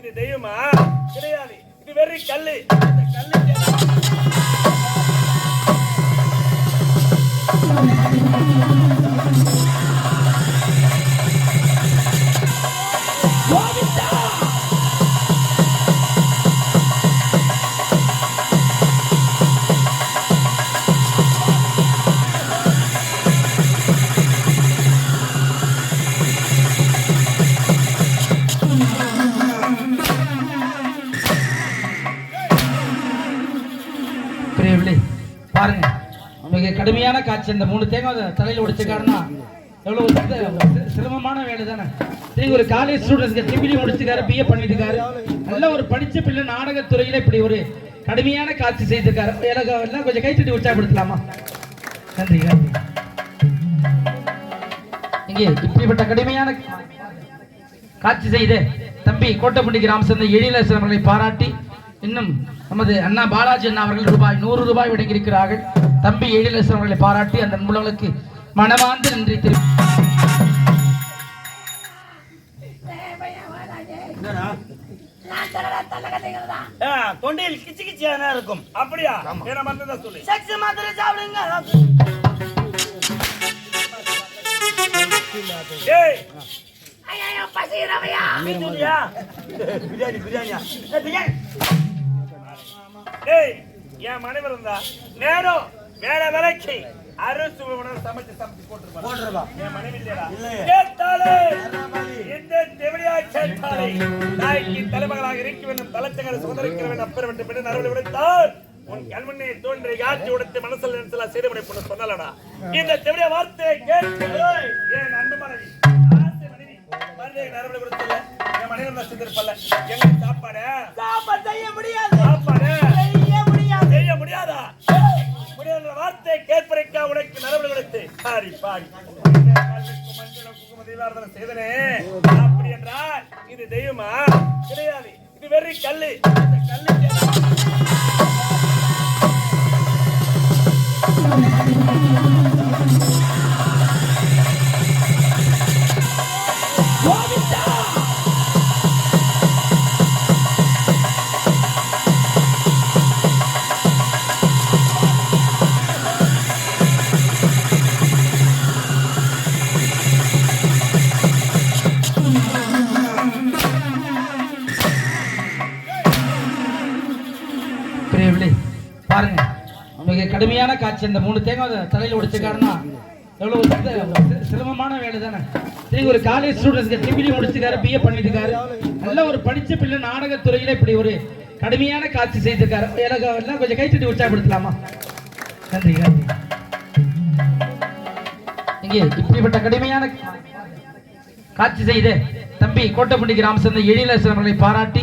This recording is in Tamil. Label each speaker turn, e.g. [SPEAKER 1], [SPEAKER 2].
[SPEAKER 1] இது தெய்வமா கிடையாது. இது வெறும் கல்லு. இந்த கல்லு
[SPEAKER 2] பாருங்க. மிக கடுமையான காட்சி இந்த மூணு தேங்காய் தலையில் உடைச்சுக்காருன்னா எவ்வளவு சிரமமான வேலை தானே நீங்க ஒரு காலேஜ் ஸ்டூடெண்ட்ஸ்க்கு ட்ரிபிளி முடிச்சிருக்காரு பிஏ பண்ணிருக்காரு நல்ல ஒரு படிச்ச பிள்ளை நாடகத்துறையில இப்படி ஒரு கடுமையான காட்சி செய்திருக்காரு. எனக்கு எல்லாம் கொஞ்சம் கைத்தட்டி உற்சாகப்படுத்தலாமா? நன்றி நன்றி. இங்கே இப்படிப்பட்ட கடுமையான காட்சி செய்து தம்பி கோட்டப்பட்டி கிராம எழிலரசன் அவர்களை பாராட்டி இன்னும் நமது அண்ணா பாலாஜி அண்ணா அவர்கள் ரூபாய் நூறு ரூபாய் வழங்கியிருக்கிறார்கள் தம்பி எழிலரசன் அவர்களை பாராட்டி அந்த மூலங்களுக்கு மனமார்ந்த நன்றி திரு
[SPEAKER 3] ஆ, தொண்டையில் கிச்சு கிச்சியா இருக்கும்?
[SPEAKER 1] அப்படியா? என்ன மறந்ததா சொல்லு.
[SPEAKER 3] செக்ஸ் மாத்திரை சாப்பிடுங்க. பிரியாணி பிரியாணியா? ஏய், பிரியாணி.
[SPEAKER 1] ஏய் என் மனைவர் இருந்தா நேரம் வேற வேலைக்கு அரிசி உணவு சமைச்சு சமைச்சு போட்டுருப்பா
[SPEAKER 3] போட்டுருப்பா
[SPEAKER 1] என் மனைவி இல்லையா. கேட்டாலே இந்த தெவடியா கேட்டாலே தாய்க்கு தலைமகளாக இருக்க வேண்டும் தலைச்சகர சுதந்திரிக்கிற வேண்டும் அப்பர் விட்டு பின்னர் நரவழி விடுத்தால் உன் கண்மண்ணை தோன்றி காட்சி உடுத்து மனசில் நினைச்சல செய்து முடிப்பு சொன்னலடா இந்த தெவடிய வார்த்தையை கேட்டு என் அன்பு மனைவி மருந்தை நரவழி கொடுத்தல என் மனைவி தான் செஞ்சிருப்பல்ல எங்க சாப்பாடு?
[SPEAKER 3] சாப்பாடு செய்ய முடியாது.
[SPEAKER 1] கேட்பதற்கா உனக்கு நரவழி கொடுத்து சாரி பாடி செய்தனே அப்படி என்றால் இது தெய்வமா? கிடையாது. இது வெறி கல்லு. கல்லு
[SPEAKER 2] பிரியவில்லை பாருங்க மிக கடுமையான காட்சி. இந்த மூணு தேங்காய் தலையில் உடைச்சுக்காருன்னா எவ்வளோ சிரமமான வேலை தானே நீங்கள் ஒரு காலேஜ் ஸ்டூடெண்ட்ஸ்க்கு ட்ரிபிளி முடிச்சிருக்காரு பிஏ பண்ணிருக்காரு நல்ல ஒரு படித்த பிள்ளை நாடகத்துறையில் இப்படி ஒரு கடுமையான காட்சி செய்திருக்காரு. எனக்கு எல்லாம் கொஞ்சம் கைத்தட்டி உற்சாகப்படுத்தலாமா? நன்றி நன்றி. இங்கே இப்படிப்பட்ட கடுமையான காட்சி செய்து தம்பி கோட்டப்பட்டி கிராம சேர்ந்த எழிலரசன் அவர்களை பாராட்டி